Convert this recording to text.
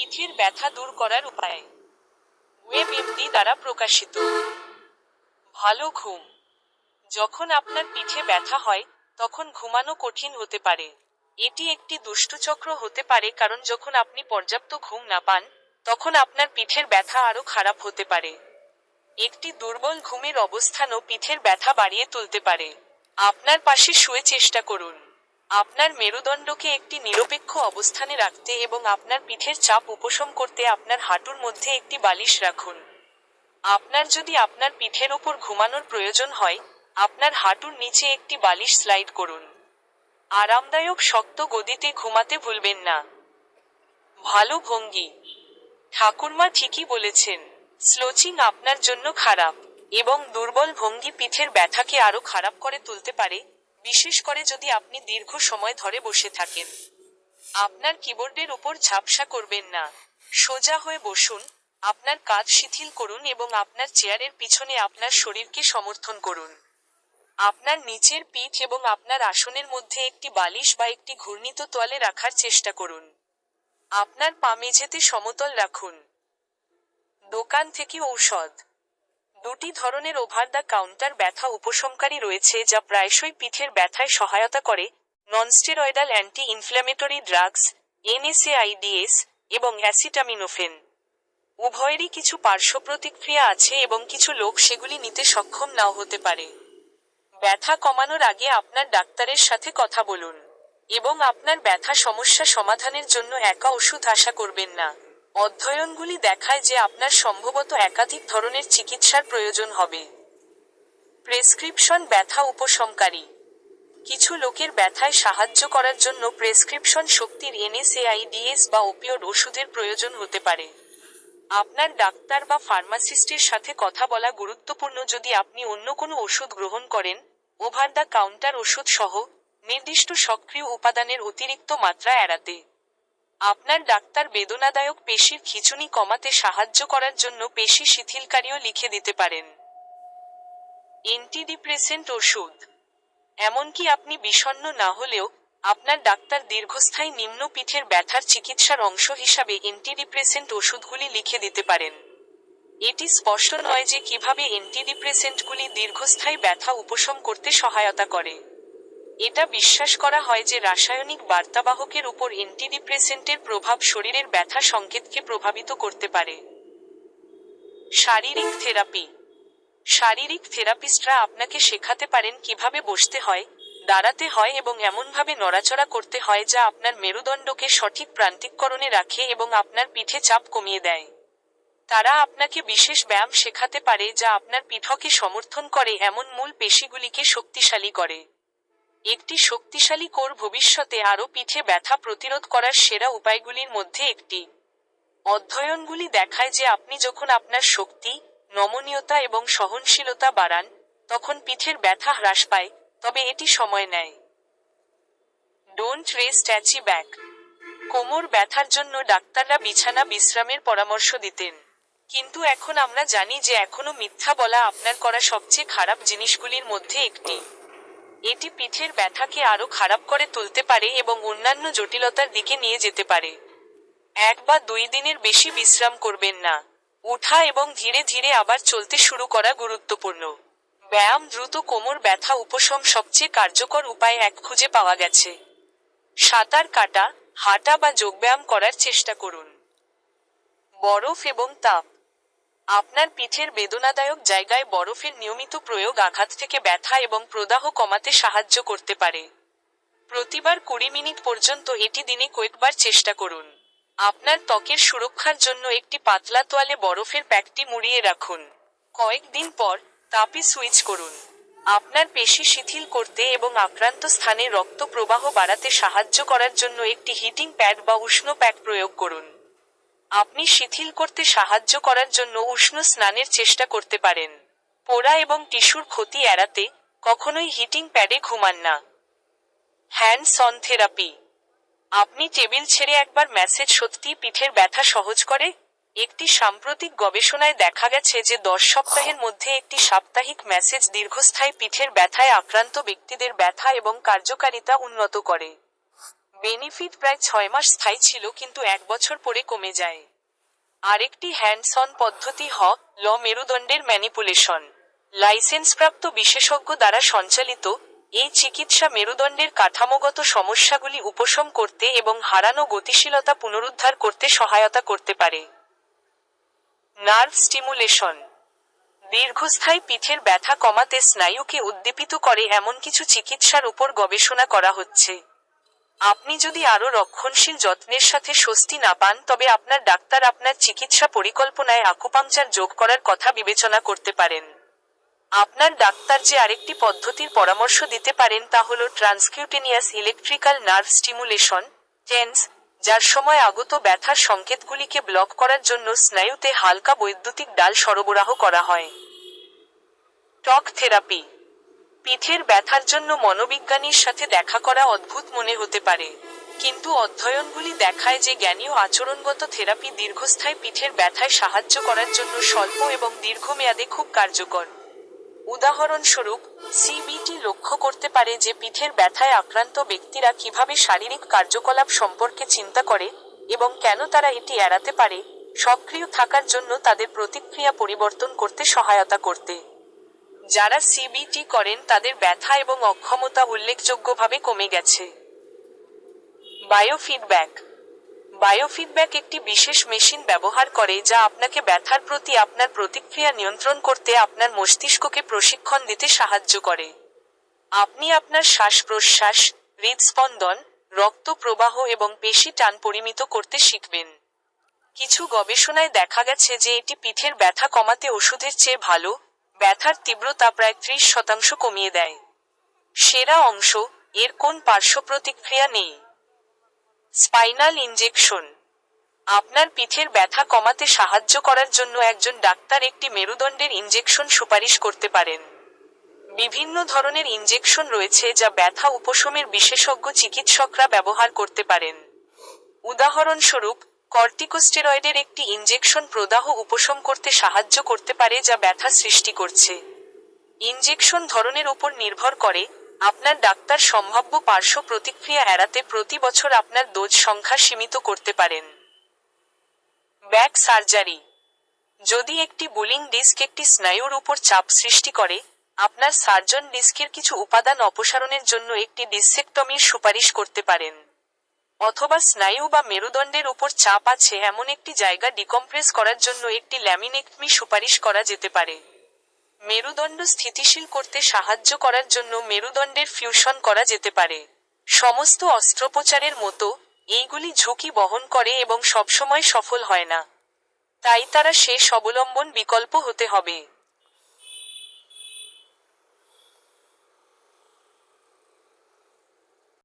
পিঠের ব্যথা দূর করার উপায়। ওয়েব এমডি দ্বারা প্রকাশিত। ভালো ঘুম। যখন আপনার পিঠে ব্যথা হয়, তখন ঘুমানো কঠিন হতে পারে। এটি একটি দুষ্টচক্র হতে পারে, কারণ যখন আপনি পর্যাপ্ত ঘুম না পান, তখন আপনার পিঠের ব্যথা আরও খারাপ হতে পারে। একটি দুর্বল ঘুমের অবস্থানও পিঠের ব্যথা বাড়িয়ে তুলতে পারে। আপনার পাশে শুয়ে চেষ্টা করুন। আপনার মেরুদণ্ডকে একটি নিরপেক্ষ অবস্থানে রাখতে এবং আপনার পিঠের চাপ উপশম করতে আপনার হাঁটুর মধ্যে একটি বালিশ রাখুন। আপনার যদি আপনার পিঠের ওপর ঘুমানোর প্রয়োজন হয়, আপনার হাঁটুর নিচে একটি বালিশ স্লাইড করুন। আরামদায়ক শক্ত গদিতে ঘুমাতে ভুলবেন না। ভালো ভঙ্গি। ঠাকুরমা ঠিকই বলেছেন, স্লোচিং আপনার জন্য খারাপ এবং দুর্বল ভঙ্গি পিঠের ব্যথাকে আরও খারাপ করে তুলতে পারে বিশেষ করে যদি আপনি দীর্ঘ সময় ধরে বসে থাকেন। আপনার কিবোর্ডের উপর ঝাপসা করবেন না। সোজা হয়ে বসুন, আপনার কাজ শিথিল করুন এবং আপনার চেয়ারের পিছনে আপনার শরীরকে সমর্থন করুন। আপনার নিচের পিঠ এবং আপনার আসনের মধ্যে একটি বালিশ বা একটি ঘূর্ণিত তোয়ালে রাখার চেষ্টা করুন। আপনার পা মেঝেতে সমতল রাখুন। দোকান থেকে ঔষধ। দুটি ধরনের ওভার দ্য কাউন্টার ব্যথা উপশমকারী রয়েছে যা প্রায়শই পিঠের ব্যথায় সহায়তা করে, nonsteroidal anti inflammatory drugs, NSAIDs এবং অ্যাসিটামিনোফেন। উভয়েরই কিছু পার্শ্ব প্রতিক্রিয়া আছে এবং কিছু লোক সেগুলি নিতে সক্ষম নাও হতে পারে। ব্যথা কমানোর আগে আপনার ডাক্তারের সাথে কথা বলুন এবং আপনার ব্যথা সমস্যা সমাধানের জন্য একা ওষুধ আশা করবেন না। অধ্যয়নগুলি দেখায় যে আপনার সম্ভবত একাধিক ধরনের চিকিৎসার প্রয়োজন হবে। প্রেসক্রিপশন ব্যথা উপশমকারী। কিছু লোকের ব্যথায় সাহায্য করার জন্য প্রেসক্রিপশন শক্তির এনএসএআইডিএস বা ওপিওড ওষুধের প্রয়োজন হতে পারে। আপনার ডাক্তার বা ফার্মাসিস্টের সাথে কথা বলা গুরুত্বপূর্ণ যদি আপনি অন্য কোনো ওষুধ গ্রহণ করেন, ওভার দ্য কাউন্টার ওষুধ সহ নির্দিষ্ট সক্রিয় উপাদানের অতিরিক্ত মাত্রা এড়াতে। আপনার ডাক্তার বেদনাদায়ক পেশির খিঁচুনি কমাতে সাহায্য করার জন্য পেশি শিথিলকারীও লিখে দিতে পারেন। অ্যান্টিডিপ্রেসেন্ট ওষুধ। এমনকি আপনি বিষণ্ণ না হলেও আপনার ডাক্তার দীর্ঘস্থায়ী নিম্ন পিঠের ব্যথার চিকিৎসার অংশ হিসাবে অ্যান্টিডিপ্রেসেন্ট ওষুধগুলি লিখে দিতে পারেন। এটি স্পষ্ট নয় যে কীভাবে অ্যান্টিডিপ্রেসেন্টগুলি দীর্ঘস্থায়ী ব্যথা উপশম করতে সহায়তা করে। এটা বিশ্বাস করা হয় যে রাসায়নিক বার্তাবাহকের উপর অ্যান্টিডিপ্রেসেন্টের প্রভাব শরীরের ব্যথা সংকেতকে প্রভাবিত করতে পারে। শারীরিক থেরাপি। শারীরিক থেরাপিস্টরা আপনাকে শেখাতে পারেন কীভাবে বসতে হয়, দাঁড়াতে হয় এবং এমনভাবে নড়াচড়া করতে হয় যা আপনার মেরুদণ্ডকে সঠিক প্রান্তিককরণে রাখে এবং আপনার পিঠে চাপ কমিয়ে দেয়। তারা আপনাকে বিশেষ ব্যায়াম শেখাতে পারে যা আপনার পিঠকে সমর্থন করে, এমন মূল পেশিগুলিকে শক্তিশালী করে। একটি শক্তিশালী কোর ভবিষ্যতে আরও পিঠে ব্যথা প্রতিরোধ করার সেরা উপায়গুলির মধ্যে একটি। অধ্যয়নগুলি দেখায় যে আপনি যখন আপনার শক্তি, নমনীয়তা এবং সহনশীলতা বাড়ান, তখন পিঠের ব্যথা হ্রাস পায়, তবে এটি সময় নেয়। ডোন্ট রেস্ট অ্যাচি ব্যাক কোমর ব্যথার জন্য ডাক্তাররা বিছানা বিশ্রামের পরামর্শ দিতেন। কিন্তু এখন আমরা জানি যে এখনও মিথ্যা বলা আপনার করা সবচেয়ে খারাপ জিনিসগুলির মধ্যে একটি। এটি পিঠের ব্যথাকে আরও খারাপ করে তুলতে পারে এবং অন্যান্য জটিলতার দিকে নিয়ে যেতে পারে। এক বা দুই দিনের বেশি বিশ্রাম করবেন না। উঠা এবং ধীরে ধীরে আবার চলতে শুরু করা গুরুত্বপূর্ণ। ব্যায়াম দ্রুত কোমর ব্যথা উপশম সবচেয়ে কার্যকর উপায় এক খুঁজে পাওয়া গেছে। সাঁতার কাটা, হাঁটা বা যোগব্যায়াম করার চেষ্টা করুন। বরফ এবং তাপ আপনার পিঠের বেদনাদায়ক জায়গায় বরফের নিয়মিত প্রয়োগ আঘাত থেকে ব্যথা এবং প্রদাহ কমাতে সাহায্য করতে পারে। প্রতিবার কুড়ি মিনিট পর্যন্ত এটি দিনে কয়েকবার চেষ্টা করুন। আপনার ত্বকের সুরক্ষার জন্য একটি পাতলা তোয়ালে বরফের প্যাকটি মুড়িয়ে রাখুন। কয়েকদিন পর তাপে সুইচ করুন। আপনার পেশি শিথিল করতে এবং আক্রান্ত স্থানে রক্ত প্রবাহ বাড়াতে সাহায্য করার জন্য একটি হিটিং প্যাড বা উষ্ণ প্যাক প্রয়োগ করুন। আপনি শিথিল করতে সাহায্য করার জন্য উষ্ণ স্নানের চেষ্টা করতে পারেন। পোড়া এবং টিস্যুর ক্ষতি এড়াতে কখনোই হিটিং প্যাডে ঘুমান না। Hands on therapy. আপনি টেবিল ছেড়ে একবার ম্যাসেজ সত্যিই পিঠের ব্যথা সহজ করে? একটি সাম্প্রতিক গবেষণায় দেখা গেছে যে দশ সপ্তাহের মধ্যে একটি সাপ্তাহিক ম্যাসেজ দীর্ঘস্থায়ী পিঠের ব্যথায় আক্রান্ত ব্যক্তিদের ব্যথা এবং কার্যকারিতা উন্নত করে। বেনিফিট প্রায় ছয় মাস স্থায়ী ছিল, কিন্তু এক বছর পরে কমে যায়। আরেকটি হ্যান্ডস অন পদ্ধতি হ, ল মেরুদণ্ডের ম্যানিপুলেশন। লাইসেন্সপ্রাপ্ত বিশেষজ্ঞ দ্বারা সঞ্চালিত এই চিকিৎসা মেরুদণ্ডের কাঠামোগত সমস্যাগুলি উপশম করতে এবং হারানো গতিশীলতা পুনরুদ্ধার করতে সহায়তা করতে পারে। Nerve stimulation. দীর্ঘস্থায়ী পিঠের ব্যথা কমাতে স্নায়ুকে উদ্দীপিত করে এমন কিছু চিকিৎসার উপর গবেষণা করা হচ্ছে। আপনি যদি আরও রক্ষণশীল যত্নের সাথে স্বস্তি না পান, তবে আপনার ডাক্তার আপনার চিকিৎসা পরিকল্পনায় আকুপাংচার যোগ করার কথা বিবেচনা করতে পারেন। আপনার ডাক্তার যে আরেকটি পদ্ধতির পরামর্শ দিতে পারেন তা হল transcutaneous electrical nerve stimulation, TENS, যার সময় আগত ব্যথার সংকেতগুলিকে ব্লক করার জন্য স্নায়ুতে হালকা বৈদ্যুতিক ডাল সরবরাহ করা হয়। টক থেরাপি পিঠের ব্যথার জন্য মনোবিজ্ঞানীর সাথে দেখা করা অদ্ভুত মনে হতে পারে। কিন্তু অধ্যয়নগুলি দেখায় যে জ্ঞানীয় আচরণগত থেরাপি দীর্ঘস্থায়ী পিঠের ব্যথায় সাহায্য করার জন্য স্বল্প এবং দীর্ঘমেয়াদে খুব কার্যকর। উদাহরণস্বরূপ সিবিটি লক্ষ্য করতে পারে যে পিঠের ব্যথায় আক্রান্ত ব্যক্তিরা কীভাবে শারীরিক কার্যকলাপ সম্পর্কে চিন্তা করে এবং কেন তারা এটি এড়াতে পারে, সক্রিয় থাকার জন্য তাদের প্রতিক্রিয়া পরিবর্তন করতে সহায়তা করতে। যারা সিবিটি করেন, তাদের ব্যথা এবং অক্ষমতা উল্লেখযোগ্যভাবে কমে গেছে। বায়োফিডব্যাক বায়োফিডব্যাক একটি বিশেষ মেশিন ব্যবহার করে যা আপনাকে ব্যথার প্রতি আপনার প্রতিক্রিয়া নিয়ন্ত্রণ করতে আপনার মস্তিষ্ককে প্রশিক্ষণ দিতে সাহায্য করে। আপনি আপনার শ্বাস প্রশ্বাস হৃদস্পন্দন রক্ত প্রবাহ এবং পেশি টান পরিমিত করতে শিখবেন। কিছু গবেষণায় দেখা গেছে যে এটি পিঠের ব্যথা কমাতে ওষুধের চেয়ে ভালো ব্যথার তীব্রতা প্রায় ত্রিশ শতাংশ কমিয়ে দেয়। সেরা অংশ এর কোন পার্শ্ব প্রতিক্রিয়া নেই? Spinal injection. আপনার পিঠের ব্যথা কমাতে সাহায্য করার জন্য একজন ডাক্তার একটি মেরুদণ্ডের ইনজেকশন সুপারিশ করতে পারেন। বিভিন্ন ধরনের ইনজেকশন রয়েছে যা ব্যথা উপশমের বিশেষজ্ঞ চিকিৎসকরা ব্যবহার করতে পারেন। উদাহরণস্বরূপ কর্টিকোস্টেরয়েডের একটি ইনজেকশন প্রদাহ উপশম করতে সাহায্য করতে পারে যা ব্যথা সৃষ্টি করছে। ইনজেকশন ধরনের উপর নির্ভর করে আপনার ডাক্তার সম্ভাব্য পার্শ্ব প্রতিক্রিয়া এড়াতে প্রতি বছর আপনার ডোজ সংখ্যা সীমিত করতে পারেন। Back surgery. যদি একটি বুলিং ডিস্ক একটি স্নায়ুর উপর চাপ সৃষ্টি করে, আপনার সার্জন ডিস্কের কিছু উপাদান অপসারণের জন্য একটি ডিসেক্টমির সুপারিশ করতে পারেন। অথবা স্নায়ু বা মেরুদণ্ডের উপর চাপ আছে এমন একটি জায়গা ডিকম্প্রেস করার জন্য একটি ল্যামিনেক্টমি সুপারিশ করা যেতে পারে। মেরুদণ্ড স্থিতিশীল করতে সাহায্য করার জন্য মেরুদণ্ডের ফিউশন করা যেতে পারে। সমস্ত অস্ত্রোপচারের মতো, এইগুলি ঝুঁকি বহন করে এবং সবসময় সফল হয় না। তাই তারা শেষ অবলম্বন বিকল্প হতে হবে।